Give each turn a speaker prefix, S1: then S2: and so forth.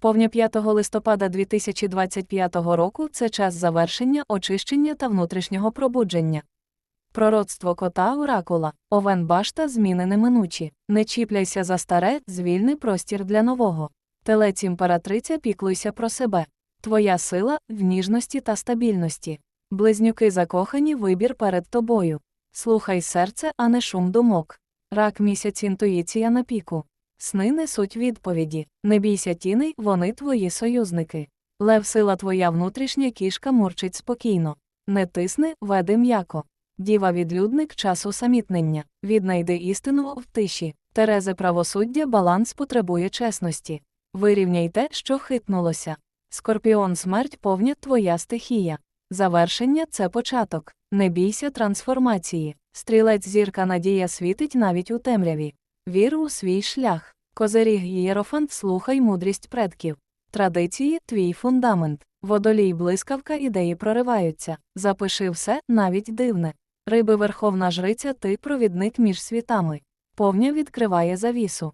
S1: Повня 5 листопада 2025 року це час завершення, очищення та внутрішнього пробудження. Пророцтво кота Оракула, Овен Башта зміни неминучі. Не чіпляйся за старе, звільни простір для нового. Телець імператриця піклуйся про себе. Твоя сила в ніжності та стабільності. Близнюки закохані вибір перед тобою. Слухай серце, а не шум думок. Рак місяць інтуїція на піку. Сни несуть відповіді. Не бійся тіней, вони твої союзники. Лев сила твоя внутрішня кішка мурчить спокійно. Не тисни, веди м'яко. Діва відлюдник час усамітнення. Віднайди істину в тиші. Терезе правосуддя баланс потребує чесності. Вирівняй те, що хитнулося. Скорпіон смерть повня твоя стихія. Завершення це початок. Не бійся трансформації. Стрілець зірка надія світить навіть у темряві. Вір у свій шлях. Козиріг Єрофант слухай мудрість предків. Традиції твій фундамент. Водолій блискавка ідеї прориваються. Запиши все, навіть дивне. Риби Верховна Жриця ти провідник між світами. Повня відкриває завісу.